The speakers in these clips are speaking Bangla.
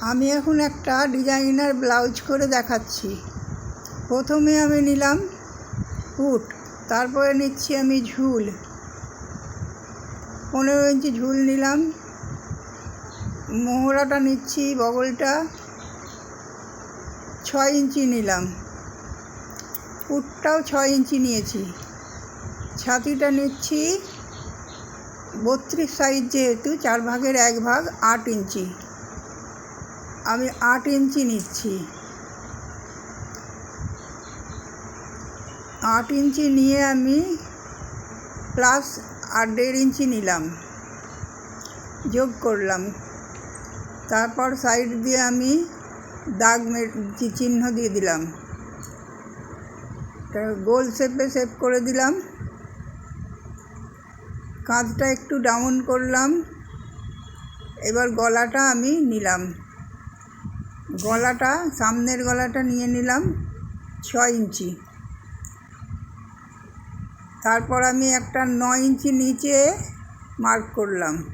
আমি এখন একটা ডিজাইনার ব্লাউজ করে দেখাচ্ছি। প্রথমে আমি নিলাম পুট তারপরে নিচ্ছি আমি ঝুল। পনেরো ইঞ্চি ঝুল নিলাম, মোহরাটা নিচ্ছি, বগলটা ছয় ইঞ্চি নিলাম। পুটটাও ছয় ইঞ্চি নিয়েছি। ছাতিটা নিচ্ছি বত্রিশ সাইজ যেহেতু, চার ভাগের এক ভাগ আট ইঞ্চি। আমি আট ইঞ্চি নিচ্ছি। আট ইঞ্চি নিয়ে আমি প্লাস আর দেড় ইঞ্চি নিলাম। যোগ করলাম। তারপর সাইড দিয়ে আমি দাগ চিহ্ন দিয়ে দিলাম। গোল শেপে শেপ করে দিলাম। কাঁধটা একটু ডাউন করলাম। এবার গলাটা আমি নিলাম। গলাটা, সামনের গলাটা নিয়ে নিলাম ছয় ইঞ্চি। তারপর আমি একটা নয় ইঞ্চি নিচে মার্ক করলাম।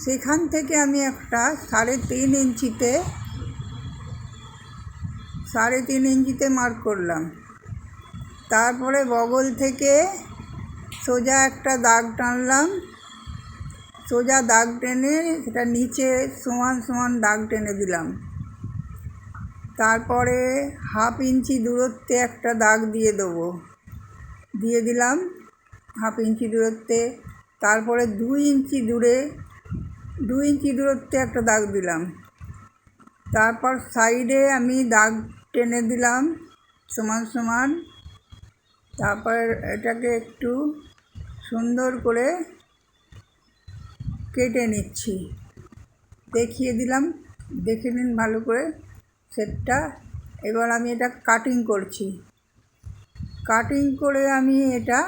সেখান থেকে আমি একটা সাড়ে তিন ইঞ্চিতে, সাড়ে তিন ইঞ্চিতে মার্ক করলাম। তারপরে বগল থেকে সোজা একটা দাগ টানলাম। সোজা দাগ টেনে সেটা নিচে সমান সমান দাগ টেনে দিলাম। তারপরে হাফ ইঞ্চি দূরত্বে একটা দাগ দিয়ে দেবো। দিয়ে দিলাম হাফ ইঞ্চি দূরত্বে। তারপরে দুই ইঞ্চি দূরে, দুই ইঞ্চি দূরত্বে একটা দাগ দিলাম। তারপর সাইডে আমি দাগ টেনে দিলাম সমান সমান। তারপর এটাকে একটু সুন্দর করে কেটে নিচ্ছি। দেখিয়ে দিলাম, দেখে নিন ভালো করে। সেটটা এবার আমি এটা কাটিং করছি। কাটিং করে আমি এটা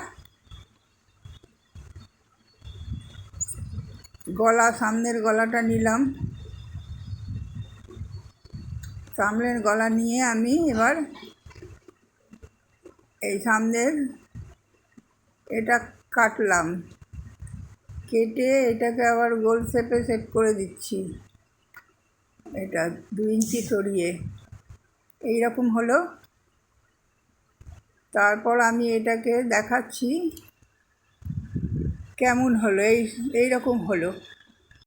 গলা, সামনের গলাটা নিলাম। সামনের গলা নিয়ে আমি এবার এই সামনের এটা কাটলাম। কেটে এটাকে আবার গোল শেপে শেপ করে দিচ্ছি। এটা দু ইঞ্চি সরিয়ে। এইরকম হলো। তারপর আমি এটাকে দেখাচ্ছি। কেমন হলো? এই, এইরকম হলো।